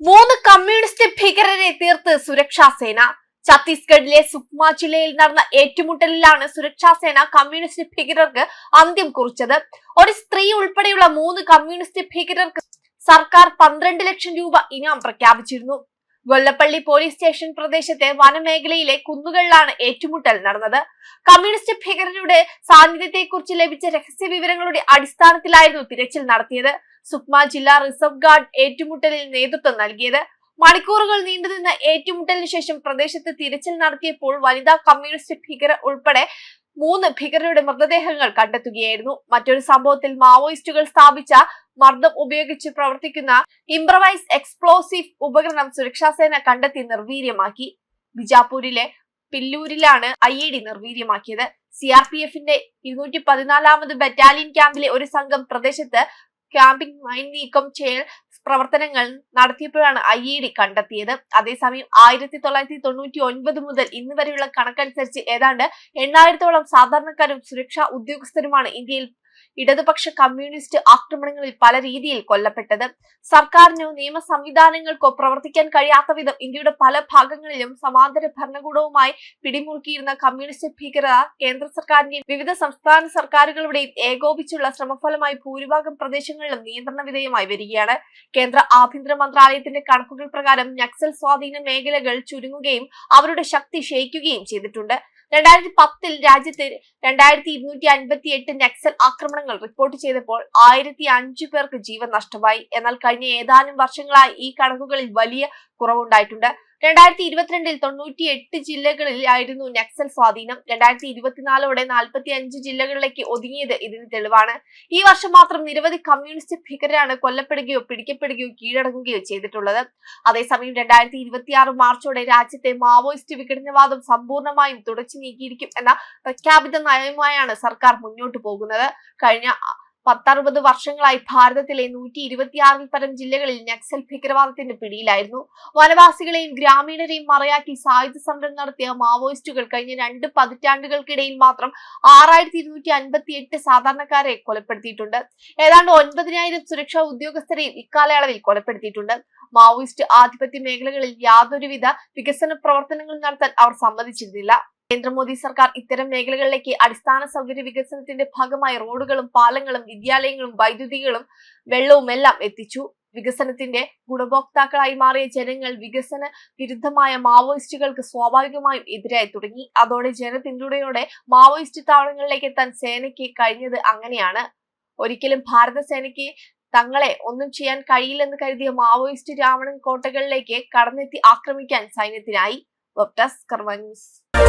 മൂന്ന് കമ്മ്യൂണിസ്റ്റ് ഭീകരരെ തീർത്ത് സുരക്ഷാ സേന. ഛത്തീസ്ഗഡിലെ സുക്മ ജില്ലയിൽ നടന്ന ഏറ്റുമുട്ടലിലാണ് സുരക്ഷാ സേന കമ്മ്യൂണിസ്റ്റ് ഭീകരർക്ക് അന്ത്യം കുറിച്ചത്. ഒരു സ്ത്രീ ഉൾപ്പെടെയുള്ള മൂന്ന് കമ്മ്യൂണിസ്റ്റ് ഭീകരർക്ക് സർക്കാർ പന്ത്രണ്ട് ലക്ഷം രൂപ ഇനാം പ്രഖ്യാപിച്ചിരുന്നു. ഗൊല്ലപ്പള്ളി പോലീസ് സ്റ്റേഷൻ പ്രദേശത്തെ വനമേഖലയിലെ കുന്നുകളിലാണ് ഏറ്റുമുട്ടൽ നടന്നത്. കമ്മ്യൂണിസ്റ്റ് ഭീകരരുടെ സാന്നിധ്യത്തെക്കുറിച്ച് ലഭിച്ച രഹസ്യ വിവരങ്ങളുടെ അടിസ്ഥാനത്തിലായിരുന്നു തിരച്ചിൽ നടത്തിയത്. സുക്മ ജില്ലാ റിസർവ് ഗാർഡ് ഏറ്റുമുട്ടലിൽ നേതൃത്വം നൽകിയത്. മണിക്കൂറുകൾ നീണ്ടുനിന്ന ഏറ്റുമുട്ടലിന് ശേഷം പ്രദേശത്ത് തിരച്ചിൽ നടത്തിയപ്പോൾ വനിതാ കമ്മ്യൂണിസ്റ്റ് ഭീകരർ ഉൾപ്പെടെ മൂന്ന് ഭീകരരുടെ മൃതദേഹങ്ങൾ കണ്ടെത്തുകയായിരുന്നു. മറ്റൊരു സംഭവത്തിൽ മാവോയിസ്റ്റുകൾ സ്ഥാപിച്ച മർദ്ദം ഉപയോഗിച്ച് പ്രവർത്തിക്കുന്ന ഇംപ്രവൈസ് എക്സ്പ്ലോസീവ് ഉപകരണം സുരക്ഷാസേന കണ്ടെത്തി നിർവീര്യമാക്കി. ബിജാപൂരിലെ പില്ലൂരിലാണ് ഐ ഇ ഡി നിർവീര്യമാക്കിയത്. സി ആർ പി എഫിന്റെ ഇരുന്നൂറ്റി പതിനാലാമത് ബറ്റാലിയൻ ക്യാമ്പിലെ ഒരു സംഘം പ്രദേശത്ത് ക്യാമ്പിംഗ് മൈൻ നീക്കം ചെയ്യൽ പ്രവർത്തനങ്ങൾ നടത്തിയപ്പോഴാണ് ഐ ഇ ഡി കണ്ടെത്തിയത്. അതേസമയം ആയിരത്തി തൊള്ളായിരത്തി തൊണ്ണൂറ്റി ഒൻപത് മുതൽ ഇന്ന് വരെയുള്ള കണക്കനുസരിച്ച് ഏതാണ്ട് എണ്ണായിരത്തോളം സാധാരണക്കാരും സുരക്ഷാ ഉദ്യോഗസ്ഥരുമാണ് ഇന്ത്യയിൽ ഇടതുപക്ഷ കമ്മ്യൂണിസ്റ്റ് ആക്രമണങ്ങളിൽ പല രീതിയിൽ കൊല്ലപ്പെട്ടത്. സർക്കാരിനോ നിയമ സംവിധാനങ്ങൾക്കോ പ്രവർത്തിക്കാൻ കഴിയാത്ത വിധം ഇന്ത്യയുടെ പല ഭാഗങ്ങളിലും സമാന്തര ഭരണകൂടവുമായി പിടിമുറുക്കിയിരുന്ന കമ്മ്യൂണിസ്റ്റ് ഭീകരത കേന്ദ്ര സർക്കാരിന്റെയും വിവിധ സംസ്ഥാന സർക്കാരുകളുടെയും ഏകോപിച്ചുള്ള ശ്രമഫലമായി ഭൂരിഭാഗം പ്രദേശങ്ങളിലും നിയന്ത്രണ വിധേയമായി വരികയാണ്. കേന്ദ്ര ആഭ്യന്തര മന്ത്രാലയത്തിന്റെ കണക്കുകൾ പ്രകാരം നക്സൽ സ്വാധീന മേഖലകൾ ചുരുങ്ങുകയും അവരുടെ ശക്തി ക്ഷയിക്കുകയും ചെയ്തിട്ടുണ്ട്. രണ്ടായിരത്തി പത്തിൽ രാജ്യത്ത് രണ്ടായിരത്തി ഇരുന്നൂറ്റി അൻപത്തി എട്ട് നക്സൽ ആക്രമണങ്ങൾ റിപ്പോർട്ട് ചെയ്തപ്പോൾ ആയിരത്തി അഞ്ചു പേർക്ക് ജീവൻ നഷ്ടമായി. എന്നാൽ കഴിഞ്ഞ ഏതാനും വർഷങ്ങളായി ഈ കണക്കുകളിൽ വലിയ കുറവുണ്ടായിട്ടുണ്ട്. രണ്ടായിരത്തി ഇരുപത്തിരണ്ടിൽ തൊണ്ണൂറ്റി എട്ട് ജില്ലകളിലായിരുന്നു നക്സൽ സ്വാധീനം. രണ്ടായിരത്തി ഇരുപത്തിനാലോടെ നാൽപ്പത്തി അഞ്ച് ജില്ലകളിലേക്ക് ഒതുങ്ങിയത് ഇതിന് തെളിവാണ്. ഈ വർഷം മാത്രം നിരവധി കമ്മ്യൂണിസ്റ്റ് ഭീകരരാണ് കൊല്ലപ്പെടുകയോ പിടിക്കപ്പെടുകയോ കീഴടങ്ങുകയോ ചെയ്തിട്ടുള്ളത്. അതേസമയം രണ്ടായിരത്തി ഇരുപത്തിയാറ് മാർച്ചോടെ രാജ്യത്തെ മാവോയിസ്റ്റ് വിഘടനവാദം സമ്പൂർണമായും തുടച്ചു നീക്കിയിരിക്കും എന്ന പ്രഖ്യാപിത നയവുമായാണ് സർക്കാർ മുന്നോട്ടു പോകുന്നത്. കഴിഞ്ഞ പത്തറുപത് വർഷങ്ങളായി ഭാരതത്തിലെ നൂറ്റി ഇരുപത്തിയാറിൽ പരം ജില്ലകളിൽ നക്സൽ ഭീകരവാദത്തിന്റെ പിടിയിലായിരുന്നു. വനവാസികളെയും ഗ്രാമീണരെയും മറയാക്കി സായുധ സമരം നടത്തിയ മാവോയിസ്റ്റുകൾ കഴിഞ്ഞ രണ്ട് പതിറ്റാണ്ടുകൾക്കിടയിൽ മാത്രം ആറായിരത്തി ഇരുന്നൂറ്റി അൻപത്തി എട്ട് സാധാരണക്കാരെ കൊലപ്പെടുത്തിയിട്ടുണ്ട്. ഏതാണ്ട് ഒൻപതിനായിരം സുരക്ഷാ ഉദ്യോഗസ്ഥരെയും ഇക്കാലയളവിൽ കൊലപ്പെടുത്തിയിട്ടുണ്ട്. മാവോയിസ്റ്റ് ആധിപത്യ മേഖലകളിൽ യാതൊരുവിധ വികസന പ്രവർത്തനങ്ങളും നടത്താൻ അവർ സമ്മതിച്ചിരുന്നില്ല. നരേന്ദ്രമോദി സർക്കാർ ഇത്തരം മേഖലകളിലേക്ക് അടിസ്ഥാന സൗകര്യ വികസനത്തിന്റെ ഭാഗമായി റോഡുകളും പാലങ്ങളും വിദ്യാലയങ്ങളും വൈദ്യുതികളും വെള്ളവും എല്ലാം എത്തിച്ചു. വികസനത്തിന്റെ ഗുണഭോക്താക്കളായി മാറിയ ജനങ്ങൾ വികസന വിരുദ്ധമായ മാവോയിസ്റ്റുകൾക്ക് സ്വാഭാവികമായും എതിരായി തുടങ്ങി. അതോടെ ജനപിന്തുണയോടെ മാവോയിസ്റ്റ് താവളങ്ങളിലേക്ക് എത്താൻ സേനയ്ക്ക് കഴിഞ്ഞത് അങ്ങനെയാണ്. ഒരിക്കലും ഭാരത സേനയ്ക്ക് തങ്ങളെ ഒന്നും ചെയ്യാൻ കഴിയില്ലെന്ന് കരുതിയ മാവോയിസ്റ്റ് രാവണൻ കോട്ടകളിലേക്ക് കടന്നെത്തി ആക്രമിക്കാൻ സൈന്യത്തിനായി. വെബ്